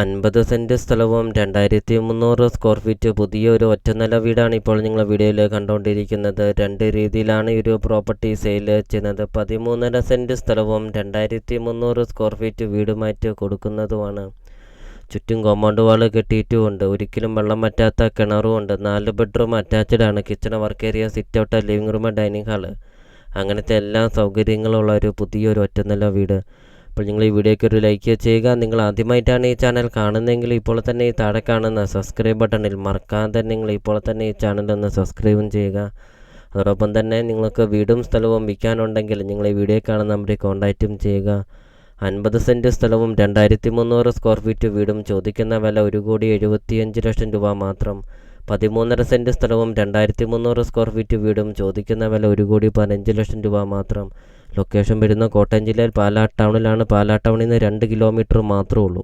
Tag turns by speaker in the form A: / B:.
A: അൻപത് സെന്റ് സ്ഥലവും രണ്ടായിരത്തി മുന്നൂറ് സ്ക്വയർ ഫീറ്റ് പുതിയൊരു ഒറ്റനില വീടാണ് ഇപ്പോൾ നിങ്ങൾ വീഡിയോയിൽ കണ്ടുകൊണ്ടിരിക്കുന്നത് രണ്ട് രീതിയിലാണ് ഈ ഒരു പ്രോപ്പർട്ടി സെയിൽ ചെയ്യുന്നത്. പതിമൂന്നര സെന്റ് സ്ഥലവും രണ്ടായിരത്തി മുന്നൂറ് സ്ക്വയർ ഫീറ്റ് വീടുമായിട്ട് കൊടുക്കുന്നതുമാണ്. ചുറ്റും കോമ്പൗണ്ട് വാൾ കെട്ടിയിട്ടുമുണ്ട് ഒരിക്കലും വെള്ളം പറ്റാത്ത കിണറുമുണ്ട് നാല് ബെഡ്റൂം അറ്റാച്ച്ഡ് ആണ്. Kitchen work area sit out living room dining hall അങ്ങനത്തെ എല്ലാ സൗകര്യങ്ങളുള്ള ഒരു പുതിയൊരു ഒറ്റനില വീട്. അപ്പോൾ നിങ്ങൾ ഈ വീഡിയോയ്ക്ക് ഒരു ലൈക്ക് ചെയ്യുക. നിങ്ങൾ ആദ്യമായിട്ടാണ് ഈ ചാനൽ കാണുന്നതെങ്കിൽ ഇപ്പോൾ തന്നെ ഈ താഴെ കാണുന്ന സബ്സ്ക്രൈബ് ബട്ടണിൽ മറക്കാതെ നിങ്ങൾ ഇപ്പോൾ തന്നെ ഈ ചാനൽ ഒന്ന് സബ്സ്ക്രൈബും ചെയ്യുക. അതോടൊപ്പം തന്നെ നിങ്ങൾക്ക് വീടും സ്ഥലവും വിൽക്കാനുണ്ടെങ്കിൽ നിങ്ങൾ ഈ വീഡിയോ കാണുന്ന നമ്പറിൽ കോൺടാക്റ്റും ചെയ്യുക. അൻപത് സെന്റ് സ്ഥലവും രണ്ടായിരത്തി മുന്നൂറ് സ്ക്വയർ ഫീറ്റ് വീടും ചോദിക്കുന്ന വില ഒരു കോടി എഴുപത്തിയഞ്ച് ലക്ഷം രൂപ മാത്രം. പതിമൂന്നര സെന്റ് സ്ഥലവും രണ്ടായിരത്തി മുന്നൂറ് സ്ക്വയർ ഫീറ്റ് വീടും ചോദിക്കുന്ന വില ഒരു കോടി പതിനഞ്ച് ലക്ഷം രൂപ മാത്രം. ലൊക്കേഷൻ വരുന്ന കോട്ടയം ജില്ലയിൽ പാലാ ടൗണിലാണ് പാലാ ടൗണിൽ നിന്ന് രണ്ട് കിലോമീറ്റർ മാത്രമേ ഉള്ളൂ.